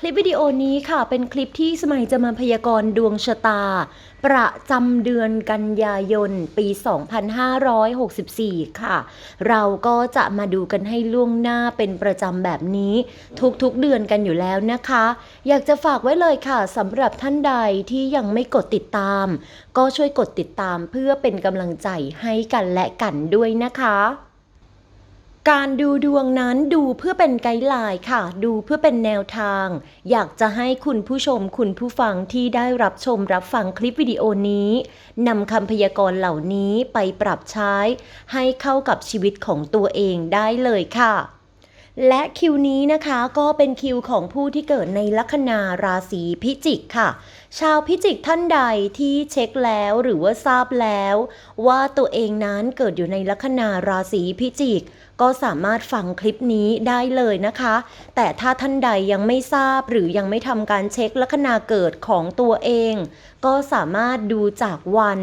คลิปวิดีโอนี้ค่ะเป็นคลิปที่สมัยจะมาพยากรณ์ดวงชะตา ประจำเดือนกันยายน ปี 2564 ค่ะ เราก็จะมาดูกันให้ล่วงหน้าเป็นประจำแบบนี้ ทุกๆเดือนกันอยู่แล้วนะคะ อยากจะฝากไว้เลยค่ะสำหรับท่านใดที่ยังไม่กดติดตาม ก็ช่วยกดติดตามเพื่อเป็นกำลังใจให้กันและกันด้วยนะคะ การดูดวงนั้นดูเพื่อเป็นไกด์ไลน์ค่ะ ดูเพื่อเป็นแนวทาง อยากจะให้คุณผู้ชมคุณผู้ฟังที่ได้รับชมรับฟังคลิปวิดีโอนี้นำคำพยากรณ์เหล่านี้ไปปรับใช้ ให้เข้ากับชีวิตของตัวเองได้เลยค่ะ และคิวนี้นะคะก็เป็นคิวของผู้ที่เกิดในลัคนาราศีพิจิกค่ะ ชาวพิจิกท่านใดที่เช็คแล้วหรือว่าทราบแล้ว ว่าตัวเองนั้นเกิดอยู่ในลัคนาราศีพิจิก ก็สามารถฟังคลิปนี้ได้เลยนะคะ แต่ถ้าท่านใดยังไม่ทราบหรือยังไม่ทำการเช็คลัคนาเกิดของตัวเอง ก็สามารถดูจากวัน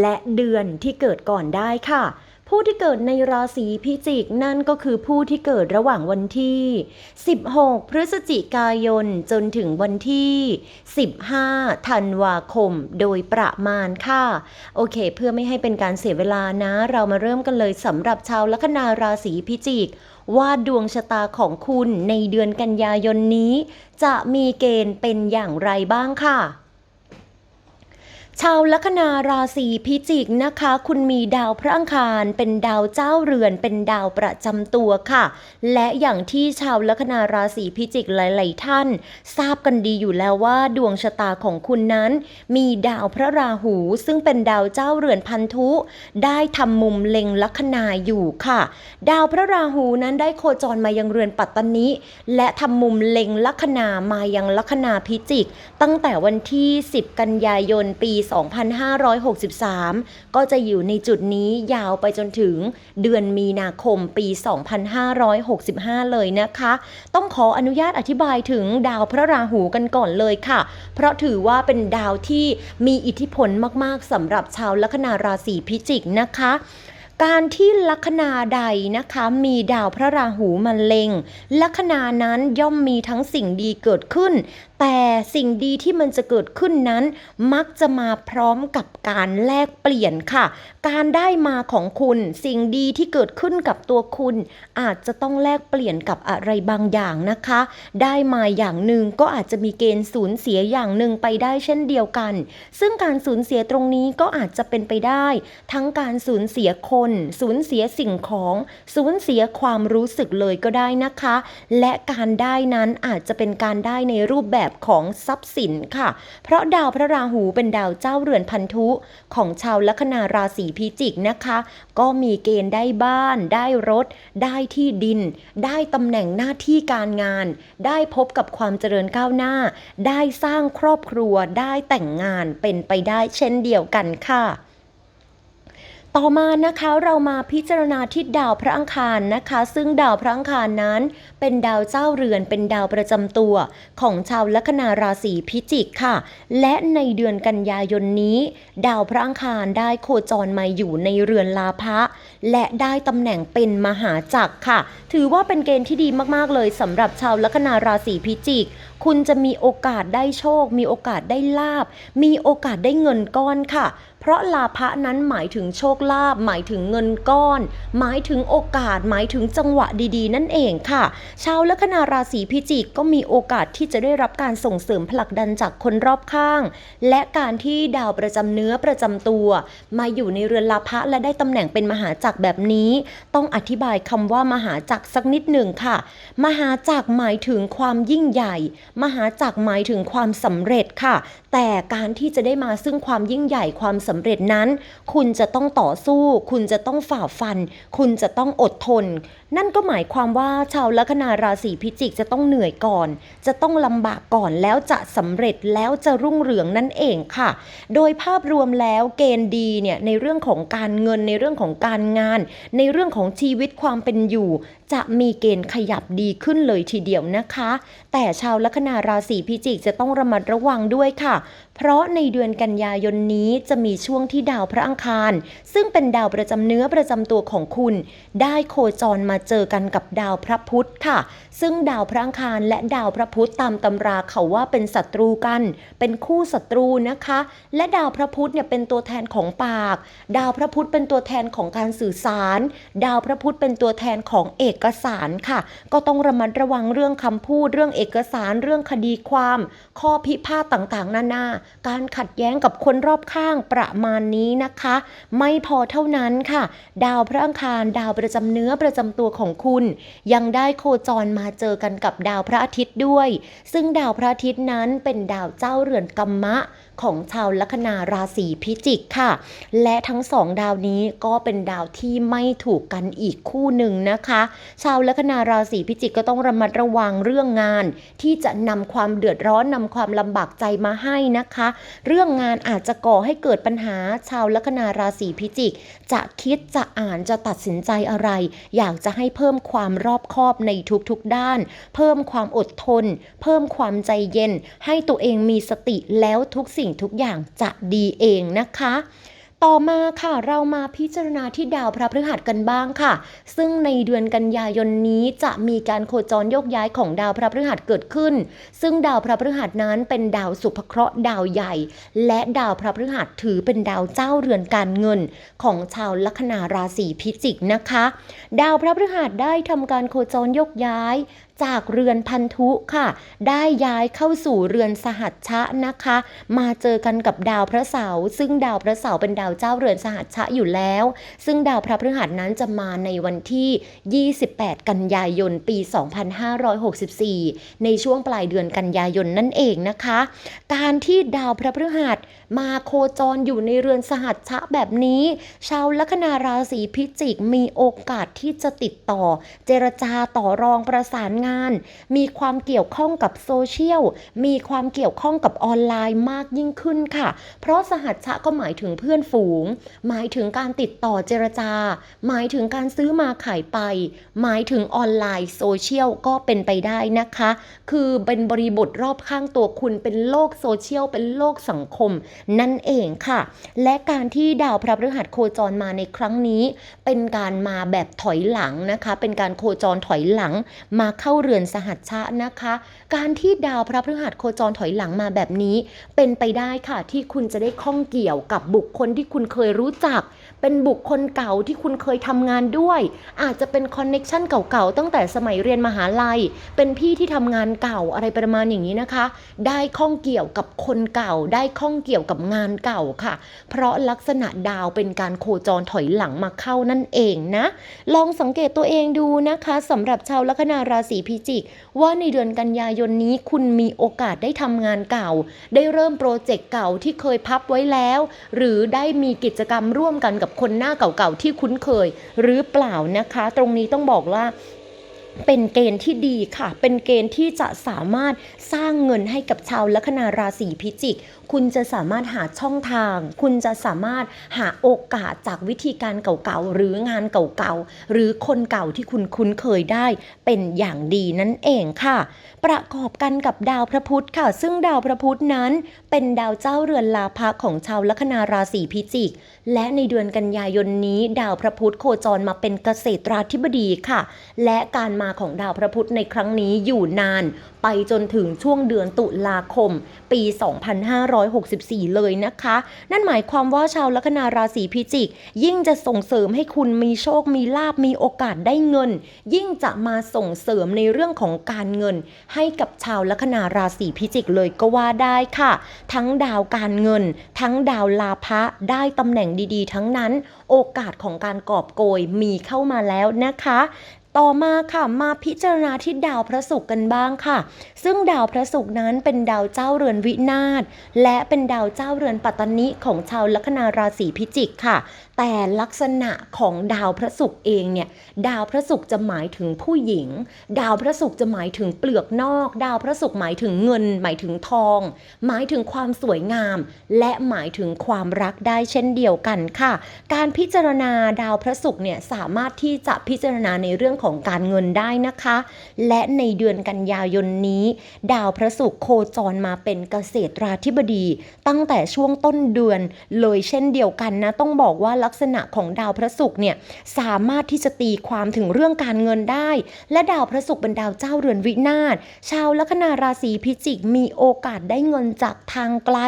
และเดือนที่เกิดก่อนได้ค่ะ ผู้ที่เกิดในราศีพิจิกนั่นก็คือผู้ที่เกิดระหว่างวันที่ 16 พฤศจิกายนจนถึงวันที่ 15 ธันวาคม โดยประมาณค่ะ โอเค เพื่อไม่ให้เป็นการเสียเวลานะ เรามาเริ่มกันเลยสำหรับชาวลัคนาราศีพิจิกว่าดวงชะตาของคุณในเดือนกันยายนนี้ จะมีเกณฑ์เป็นอย่างไรบ้างค่ะ ชาวลัคนาราศีพิจิกนะคะ คุณมีดาวพระอังคาร เป็นดาวเจ้าเรือน เป็นดาวประจำตัวค่ะ และอย่างที่ชาวลัคนาราศีพิจิกหลาย ๆ ท่าน ทราบกันดีอยู่แล้วว่าดวงชะตาของคุณนั้น มีดาวพระราหู ซึ่งเป็นดาวเจ้าเรือนพันธุ ได้ทำมุมเล็งลัคนาอยู่ค่ะ ดาวพระราหูนั้นได้โคจรมายังเรือนปัตตนิและทำมุมเล็งลัคนามายังลัคนาพิจิก ตั้งแต่วันที่ 10 กันยายนปี2563 ก็จะอยู่ในจุดนี้ยาวไปจนถึงเดือนมีนาคมปี 2565 เลยนะคะ ต้องขออนุญาตอธิบายถึงดาวพระราหูกันก่อนเลยค่ะ เพราะถือว่าเป็นดาวที่มีอิทธิพลมากๆสำหรับชาวลัคนาราศีพิจิกนะคะการที่ลัคนาใดนะคะมีดาวพระราหูมาเล็ง ลัคนานั้นย่อมมีทั้งสิ่งดีเกิดขึ้นแต่สิ่งดีที่มันจะเกิดขึ้นนั้น มักจะมาพร้อมกับการแลกเปลี่ยนค่ะ การได้มาของคุณ สิ่งดีที่เกิดขึ้นกับตัวคุณ อาจจะต้องแลกเปลี่ยนกับอะไรบางอย่างนะคะ ได้มาอย่างหนึ่งก็อาจจะมีเกณฑ์สูญเสียอย่างหนึ่งไปได้เช่นเดียวกัน ซึ่งการสูญเสียตรงนี้ก็อาจจะเป็นไปได้ ทั้งการสูญเสียคน สูญเสียสิ่งของ สูญเสียความรู้สึกเลยก็ได้นะคะ และการได้นั้นอาจจะเป็นการได้ในรูปแบบของทรัพย์สินค่ะ เพราะดาวพระราหูเป็นดาวเจ้าเรือนพันธุของชาวลัคนาราศีพิจิกนะคะ ก็มีเกณฑ์ได้บ้าน ได้รถ ได้ที่ดิน ได้ตำแหน่งหน้าที่การงาน ได้พบกับความเจริญก้าวหน้า ได้สร้างครอบครัวได้แต่งงานเป็นไปได้เช่นเดียวกันค่ะ ต่อมานะคะเรามาพิจารณาที่ดาวพระอังคารนะคะ ซึ่งดาวพระอังคารนั้น เป็นดาวเจ้าเรือนเป็นดาวประจำตัว ของชาวลัคนาราศีพิจิกค่ะ และในเดือนกันยายนนี้ ดาวพระอังคารได้โคจรมาอยู่ในเรือนลาภะและได้ตำแหน่งเป็นมหาจักรค่ะ ถือว่าเป็นเกณฑ์ที่ดีมากๆเลยสำหรับชาวลัคนาราศีพิจิก คุณจะมีโอกาสได้โชค มีโอกาสได้ลาบ มีโอกาสได้เงินก้อนค่ะ เพราะลาภะนั้นหมายถึงโชคลาภหมายถึงเงินก้อน หมายถึงโอกาส หมายถึงจังหวะดีๆ นั่นเองค่ะ ชาวลัคนาราศีพิจิกก็มีโอกาสที่จะได้รับการส่งเสริมผลักดันจากคนรอบข้าง และการที่ดาวประจำเนื้อประจำตัว มาอยู่ในเรือนลาภะและได้ตำแหน่งเป็นมหาจักรแบบนี้ ต้องอธิบายคำว่ามหาจักรสักนิดหนึ่งค่ะ มหาจักรหมายถึงความยิ่งใหญ่ มหาจักรหมายถึงความสำเร็จค่ะ แต่การที่จะได้มาซึ่งความยิ่งใหญ่ความสำเร็จนั้น คุณจะต้องต่อสู้ คุณจะต้องฝ่าฟัน คุณจะต้องอดทนนั่นก็หมายความว่าชาวลัคนาราศีพิจิกจะต้องเหนื่อยก่อน จะต้องลำบากก่อนแล้วจะสำเร็จแล้วจะรุ่งเรืองนั่นเองค่ะ โดยภาพรวมแล้วเกณฑ์ดีเนี่ยในเรื่องของการเงินในเรื่องของการงาน ในเรื่องของชีวิตความเป็นอยู่ จะมีเกณฑ์ขยับดีขึ้นเลยทีเดียวนะคะ แต่ชาวลัคนาราศีพิจิกจะต้องระมัดระวังด้วยค่ะ เพราะในเดือนกันยายนนี้จะมีช่วงที่ดาวพระอังคาร ซึ่งเป็นดาวประจำเนื้อประจำตัวของคุณ ได้โคจรมาเจอกันกับดาวพระพุธค่ะ ซึ่งดาวพระอังคารและดาวพระพุธตามตำราเขาว่าเป็นศัตรูกัน เป็นคู่ศัตรูนะคะ และดาวพระพุธเนี่ยเป็นตัวแทนของปาก ดาวพระพุธเป็นตัวแทนของการสื่อสาร ดาวพระพุธเป็นตัวแทนของเอกสารค่ะ ก็ต้องระมัดระวังเรื่องคำพูด เรื่องเอกสารเรื่องคดีความ ข้อพิพาทต่างๆ นานา การขัดแย้งกับคนรอบข้างประมาณนี้นะคะ ไม่พอเท่านั้นค่ะ ดาวพระอังคารดาวประจำเนื้อประจำตัวของคุณ ยังได้โคจรมาเจอกันกับดาวพระอาทิตย์ด้วย ซึ่งดาวพระอาทิตย์นั้นเป็นดาวเจ้าเรือนกัมมะ ของชาวลัคนาราศีพิจิกค่ะ และทั้งสองดาวนี้ก็เป็นดาวที่ไม่ถูกกันอีกคู่หนึ่งนะคะ ชาวลัคนาราศีพิจิกก็ต้องระมัดระวังเรื่องงาน ที่จะนำความเดือดร้อนนำความลำบากใจมาให้นะคะ เรื่องงานอาจจะก่อให้เกิดปัญหาชาวลัคนาราศีพิจิก จะคิดจะอ่านจะตัดสินใจอะไร อยากจะให้เพิ่มความรอบคอบในทุกๆด้าน เพิ่มความอดทน เพิ่มความใจเย็น ให้ตัวเองมีสติแล้วทุกสิ่งทุกอย่างจะดีเองนะคะ ต่อมาค่ะเรามาพิจารณาที่ดาวพระพฤหัสกันบ้างค่ะ ซึ่งในเดือนกันยายนนี้จะมีการโคจรโยกย้ายของดาวพระพฤหัสเกิดขึ้น ซึ่งดาวพระพฤหัสนั้นเป็นดาวสุภเคราะห์ดาวใหญ่ และดาวพระพฤหัสถือเป็นดาวเจ้าเรือนการเงิน ของชาวลัคนาราศีพิจิกนะคะ ดาวพระพฤหัสได้ทำการโคจรโยกย้าย จากเรือนพันธุค่ะ ได้ย้ายเข้าสู่เรือนสหัชชะนะคะ มาเจอกันกับดาวพระเสาร์ซึ่งดาวพระเสาร์เป็นดาวเจ้าเรือนสหัชชะอยู่แล้ว ซึ่งดาวพระพฤหัสนั้นจะมาในวันที่ 28 กันยายนปี 2564 ในช่วงปลายเดือนกันยายนนั่นเองนะคะ การที่ดาวพระพฤหัสมาโคจรอยู่ในเรือนสหัชชะแบบนี้ ชาวลัคนาราศีพิจิกมีโอกาสที่จะติดต่อ เจรจาต่อรองประสานงานมีความเกี่ยวข้องกับโซเชียล มีความเกี่ยวข้องกับออนไลน์มากยิ่งขึ้นค่ะ เพราะสหัชชะก็หมายถึงเพื่อนฝูง หมายถึงการติดต่อเจรจา หมายถึงการซื้อมาขายไป หมายถึงออนไลน์โซเชียลก็เป็นไปได้นะคะ คือเป็นบริบทรอบข้างตัวคุณเป็นโลกโซเชียล เป็นโลกสังคม นั่นเองค่ะ และการที่ดาวพระพฤหัสโคจรมาในครั้งนี้ เป็นการมาแบบถอยหลังนะคะ เป็นการโคจรถอยหลังมาเข้าเรือนสหัชชะนะคะ การที่ดาวพระพฤหัสโคจรถอยหลังมาแบบนี้ เป็นไปได้ค่ะที่คุณจะได้ข้องเกี่ยวกับบุคคลที่คุณเคยรู้จัก เป็นบุคคลเก่าที่คุณเคยทำงานด้วย อาจจะเป็นคอนเน็กชันเก่าๆตั้งแต่สมัยเรียนมหาลัย เป็นพี่ที่ทำงานเก่าอะไรประมาณอย่างนี้นะคะ ได้ข้องเกี่ยวกับคนเก่า ได้ข้องเกี่ยวกับงานเก่าค่ะ เพราะลักษณะดาวเป็นการโคจรถอยหลังมาเข้านั่นเองนะ ลองสังเกตตัวเองดูนะคะสำหรับชาวลัคนาราศีพิจิก ว่าในเดือนกันยายนนี้คุณมีโอกาสได้ทำงานเก่า ได้เริ่มโปรเจกต์เก่าที่เคยพับไว้แล้ว หรือได้มีกิจกรรมร่วมกันกับกับคนหน้าเก่าๆที่คุ้นเคย หรือเปล่านะคะ ตรงนี้ต้องบอกว่าเป็นเกณฑ์ที่ดีค่ะ เป็นเกณฑ์ที่จะสามารถสร้างเงินให้กับชาวลัคนาราศีพิจิก คุณจะสามารถหาช่องทาง คุณจะสามารถหาโอกาสจากวิธีการเก่าๆ หรืองานเก่าๆ หรือคนเก่าที่คุณคุ้นเคยได้เป็นอย่างดีนั่นเองค่ะ ประกอบกันกับดาวพระพุธค่ะ ซึ่งดาวพระพุธนั้น เป็นดาวเจ้าเรือนลาภะของชาวลัคนาราศีพิจิก และในเดือนกันยายนนี้ ดาวพระพุธโคจรมาเป็นเกษตราธิบดีค่ะ และการมาของดาวพระพุธในครั้งนี้อยู่นาน ไปจนถึงช่วงเดือนตุลาคมปี 2564 เลยนะคะ นั่นหมายความว่าชาวลัคนาราศีพิจิก ยิ่งจะส่งเสริมให้คุณมีโชค มีลาบ มีโอกาสได้เงิน ยิ่งจะมาส่งเสริมในเรื่องของการเงิน ให้กับชาวลัคนาราศีพิจิกเลยก็ว่าได้ค่ะ ทั้งดาวการเงิน ทั้งดาวลาภะได้ตำแหน่งดีๆ ทั้งนั้น โอกาสของการกอบโกยมีเข้ามาแล้วนะคะ ต่อมาค่ะมาพิจารณาที่ดาวพระศุกร์กันบ้างค่ะ ซึ่งดาวพระศุกร์นั้นเป็นดาวเจ้าเรือนวินาศและเป็นดาวเจ้าเรือนปัตตนิของชาวลัคนาราศีพิจิกค่ะ แต่ลักษณะของดาวพระศุกร์เองเนี่ยดาวพระศุกร์จะหมายถึงผู้หญิง ดาวพระศุกร์จะหมายถึงเปลือกนอก ดาวพระศุกร์หมายถึงเงิน หมายถึงทอง หมายถึงความสวยงาม และหมายถึงความรักได้เช่นเดียวกันค่ะ การพิจารณาดาวพระศุกร์เนี่ยสามารถที่จะพิจารณาในเรื่องของการเงินได้นะคะ และในเดือนกันยายนนี้ ดาวพระศุกร์โคจรมาเป็นเกษตราธิบดี ตั้งแต่ช่วงต้นเดือนเลยเช่นเดียวกันนะต้องบอกว่าลักษณะของดาวพระศุกร์เนี่ยสามารถที่จะตีความถึงเรื่องการเงินได้ และดาวพระศุกร์เป็นดาวเจ้าเรือนวินาศชาวลัคนาราศีพิจิกมีโอกาสได้เงินจากทางไกล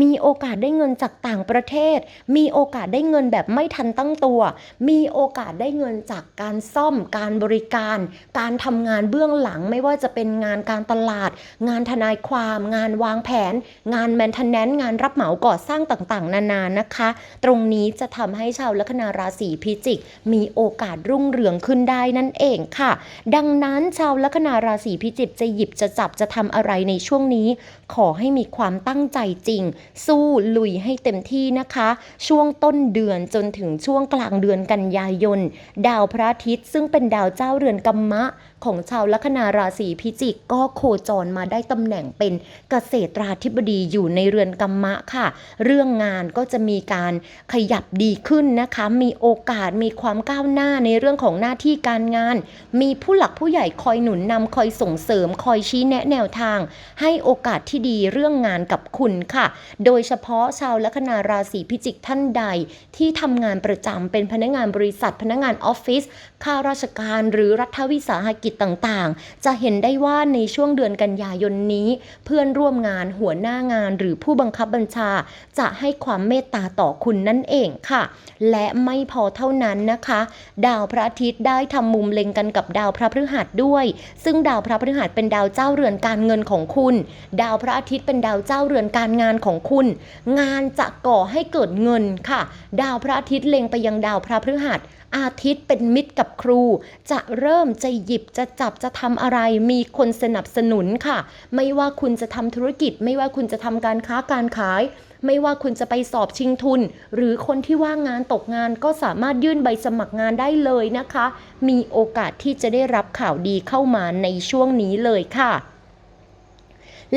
มีโอกาสได้เงินจากต่างประเทศ มีโอกาสได้เงินแบบไม่ทันตั้งตัว มีโอกาสได้เงินจากการซ่อมการบริการ การทำงานเบื้องหลังไม่ว่าจะเป็นงานการตลาด งานทนายความงานวางแผน งานแมนเทนแนนงานรับเหมาก่อสร้างต่างๆ นานานะคะ ตรงนี้จะทำให้ชาวลัคนาราศีพิจิก มีโอกาสรุ่งเรืองขึ้นได้นั่นเองค่ะ ดังนั้นชาวลัคนาราศีพิจิกจะหยิบจะจับจะทำอะไรในช่วงนี้ ขอให้มีความตั้งใจจริง สู้ลุยให้เต็มที่นะคะ ช่วงต้นเดือนจนถึงช่วงกลางเดือนกันยายน ดาวพระอาทิตย์ซึ่งเป็นดาวเจ้าเรือนกัมมะของชาวลัคนาราศีพิจิกก็โคจรมาได้ตำแหน่งเป็นเกษตราธิบดีอยู่ในเรือนกัมมะค่ะ เรื่องงานก็จะมีการขยับดีขึ้นนะคะ มีโอกาสมีความก้าวหน้าในเรื่องของหน้าที่การงาน มีผู้หลักผู้ใหญ่คอยหนุนนำคอยส่งเสริมคอยชี้แนะแนวทาง ให้โอกาสที่ดีเรื่องงานกับคุณค่ะ โดยเฉพาะชาวลัคนาราศีพิจิกท่านใด ที่ทำงานประจำเป็นพนักงานบริษัทพนักงานออฟฟิศข้าราชการหรือรัฐวิสาหกิจต่างๆ จะเห็นได้ว่าในช่วงเดือนกันยายนนี้ เพื่อนร่วมงานหัวหน้างานหรือผู้บังคับบัญชา จะให้ความเมตตาต่อคุณนั่นเองค่ะ และไม่พอเท่านั้นนะคะ ดาวพระอาทิตย์ได้ทำมุมเล็งกันกับดาวพระพฤหัสด้วย ซึ่งดาวพระพฤหัสเป็นดาวเจ้าเรือนการเงินของคุณ ดาวพระอาทิตย์เป็นดาวเจ้าเรือนการงานของคุณ งานจะก่อให้เกิดเงินค่ะ ดาวพระอาทิตย์เล็งไปยังดาวพระพฤหัส อาทิตย์เป็นมิตรกับครู จะเริ่มจะหยิบจะจับจะทำอะไร มีคนสนับสนุนค่ะ ไม่ว่าคุณจะทำธุรกิจ ไม่ว่าคุณจะทำการค้าการขาย ไม่ว่าคุณจะไปสอบชิงทุน หรือคนที่ว่างงานตกงานก็สามารถยื่นใบสมัครงานได้เลยนะคะ มีโอกาสที่จะได้รับข่าวดีเข้ามาในช่วงนี้เลยค่ะ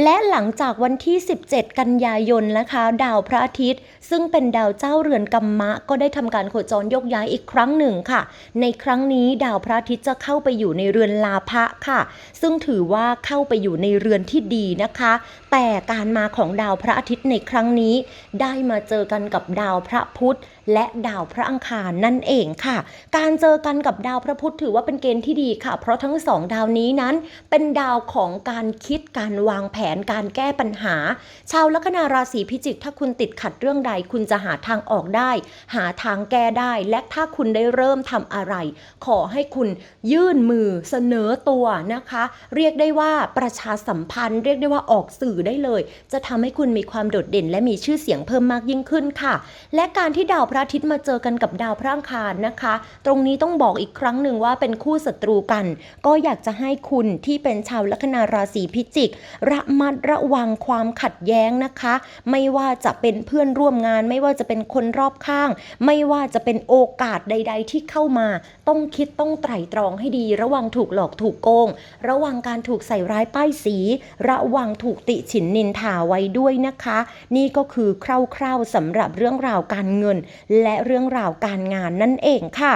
และหลังจากวันที่ 17 กันยายนนะคะ ดาวพระอาทิตย์ ซึ่งเป็นดาวเจ้าเรือนกัมมะ ก็ได้ทำการโคจรยกย้ายอีกครั้งหนึ่งค่ะ ในครั้งนี้ดาวพระอาทิตย์จะเข้าไปอยู่ในเรือนลาภะค่ะ ซึ่งถือว่าเข้าไปอยู่ในเรือนที่ดีนะคะ แต่การมาของดาวพระอาทิตย์ในครั้งนี้ ได้มาเจอกันกับดาวพระพุธ และดาวพระอังคารนั่นเองค่ะ การเจอกันกับดาวพระพุธถือว่าเป็นเกณฑ์ที่ดีค่ะ เพราะทั้งสองดาวนี้นั้น เป็นดาวของการคิดการวางแผนการแก้ปัญหา ชาวลัคนาราศีพิจิก ถ้าคุณติดขัดเรื่องใด คุณจะหาทางออกได้ หาทางแก้ได้ และถ้าคุณได้เริ่มทำอะไร ขอให้คุณยื่นมือเสนอตัวนะคะ เรียกได้ว่าประชาสัมพันธ์ เรียกได้ว่าออกสื่อได้เลย จะทำให้คุณมีความโดดเด่น และมีชื่อเสียงเพิ่มมากยิ่งขึ้นค่ะ และการที่ดาวพระอาทิตย์มาเจอกันกับดาวพระอังคารนะคะ ตรงนี้ต้องบอกอีกครั้งหนึ่งว่าเป็นคู่ศัตรูกัน ก็อยากจะให้คุณที่เป็นชาวลัคนาราศีพิจิก ระมัดระวังความขัดแย้งนะคะ ไม่ว่าจะเป็นเพื่อนร่วมงาน ไม่ว่าจะเป็นคนรอบข้าง ไม่ว่าจะเป็นโอกาสใด ๆ ที่เข้ามา ต้องคิดต้องไตร่ตรองให้ดี ระวังถูกหลอกถูกโกง ระวังการถูกใส่ร้ายป้ายสี ระวังถูกติฉินนินทาไว้ด้วยนะคะ นี่ก็คือคร่าวๆสำหรับเรื่องราวการเงินและเรื่องราวการงานนั่นเองค่ะ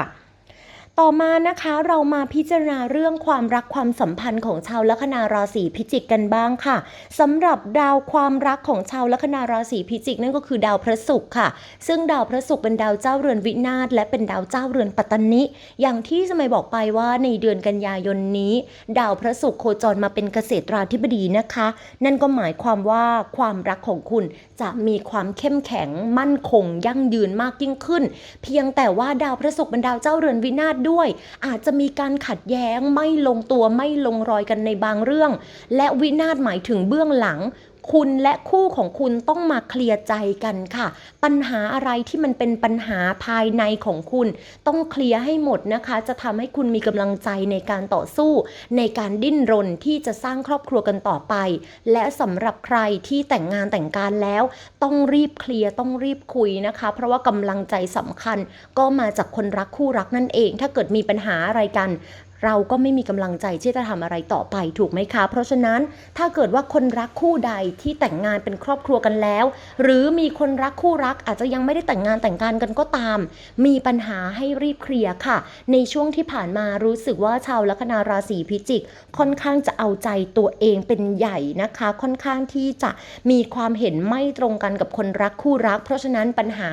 ต่อมานะคะเรามาพิจารณาเรื่องความรักความสัมพันธ์ของชาวลัคนาราศีพิจิกกันบ้างค่ะสำหรับดาวความรักของชาวลัคนาราศีพิจิกนั่นก็คือดาวพระศุกร์ค่ะ ซึ่งดาวพระศุกร์เป็นดาวเจ้าเรือนวินาศและเป็นดาวเจ้าเรือนปัตตนิ อย่างที่สมัยบอกไปว่าในเดือนกันยายนนี้ ดาวพระศุกร์โคจรมาเป็นเกษตราธิบดีนะคะ นั่นก็หมายความว่าความรักของคุณ จะมีความเข้มแข็งมั่นคง ยั่งยืนมากยิ่งขึ้น เพียงแต่ว่าดาวพระศุกร์เป็นดาวเจ้าเรือนวินาศด้วย อาจจะมีการขัดแย้งไม่ลงตัวไม่ลงรอยกันในบางเรื่อง และวินาศหมายถึงเบื้องหลัง คุณและคู่ของคุณต้องมาเคลียร์ใจกันค่ะ ปัญหาอะไรที่มันเป็นปัญหาภายในของคุณ ต้องเคลียร์ให้หมดนะคะ จะทำให้คุณมีกำลังใจในการต่อสู้ ในการดิ้นรนที่จะสร้างครอบครัวกันต่อไป และสำหรับใครที่แต่งงานแต่งการแล้ว ต้องรีบเคลียร์ต้องรีบคุยนะคะ เพราะว่ากำลังใจสำคัญ ก็มาจากคนรักคู่รักนั่นเอง ถ้าเกิดมีปัญหาอะไรกัน เราก็ไม่มีกำลังใจที่จะทำอะไรต่อไปถูกไหมคะ เพราะฉะนั้นถ้าเกิดว่าคนรักคู่ใดที่แต่งงานเป็นครอบครัวกันแล้ว หรือมีคนรักคู่รักอาจจะยังไม่ได้แต่งงานแต่งการกันก็ตาม มีปัญหาให้รีบเคลียร์ค่ะ ในช่วงที่ผ่านมารู้สึกว่าชาวลัคนาราศีพิจิก ค่อนข้างจะเอาใจตัวเองเป็นใหญ่นะคะ ค่อนข้างที่จะมีความเห็นไม่ตรงกันกับคนรักคู่รัก เพราะฉะนั้นปัญหา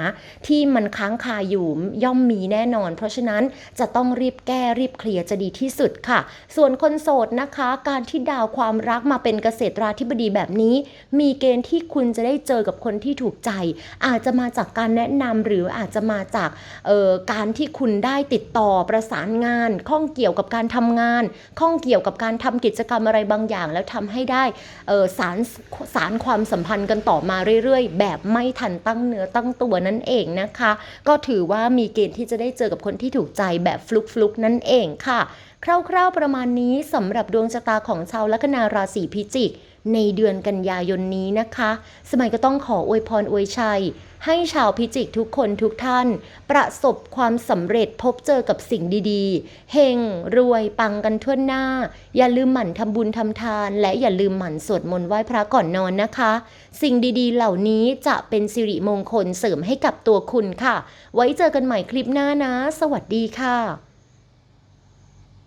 ที่มันค้างคาอยู่ย่อมมีแน่นอน เพราะฉะนั้นจะต้องรีบแก้รีบเคลียร์จะดีที่สุดค่ะ ส่วนคนโสดนะคะ การที่ดาวความรักมาเป็นเกษตราธิบดีแบบนี้ มีเกณฑ์ที่คุณจะได้เจอกับคนที่ถูกใจ อาจจะมาจากการแนะนำหรืออาจจะมาจากออการที่คุณได้ติดต่อประสานงานข้องเกี่ยวกับการทำงาน ข้องเกี่ยวกับการทำกิจกรรมอะไรบางอย่าง แล้วทำให้ได้ออสารสารความสัมพันธ์กันต่อมาเรื่อยๆ แบบไม่ทันตั้งเนื้อตั้งตัวนั่นเองนะคะ ก็ถือว่ามีเกณฑ์ที่จะได้เจอกับคนที่ถูกใจแบบฟลุกๆนั่นเองค่ะ คร่าวๆประมาณนี้สำหรับดวงชะตาของชาวลัคนาราศีพิจิก ในเดือนกันยายนนี้นะคะ สมัยก็ต้องขออวยพรอวยชัย ให้ชาวพิจิกทุกคนทุกท่าน ประสบความสำเร็จพบเจอกับสิ่งดีๆ เฮงรวยปังกันทั่วหน้า อย่าลืมหมั่นทำบุญทำทาน และอย่าลืมหมั่นสวดมนต์ไหว้พระก่อนนอนนะคะ สิ่งดีๆ เหล่านี้จะเป็นสิริมงคลเสริมให้กับตัวคุณค่ะ ไว้เจอกันใหม่คลิปหน้านะ สวัสดีค่ะ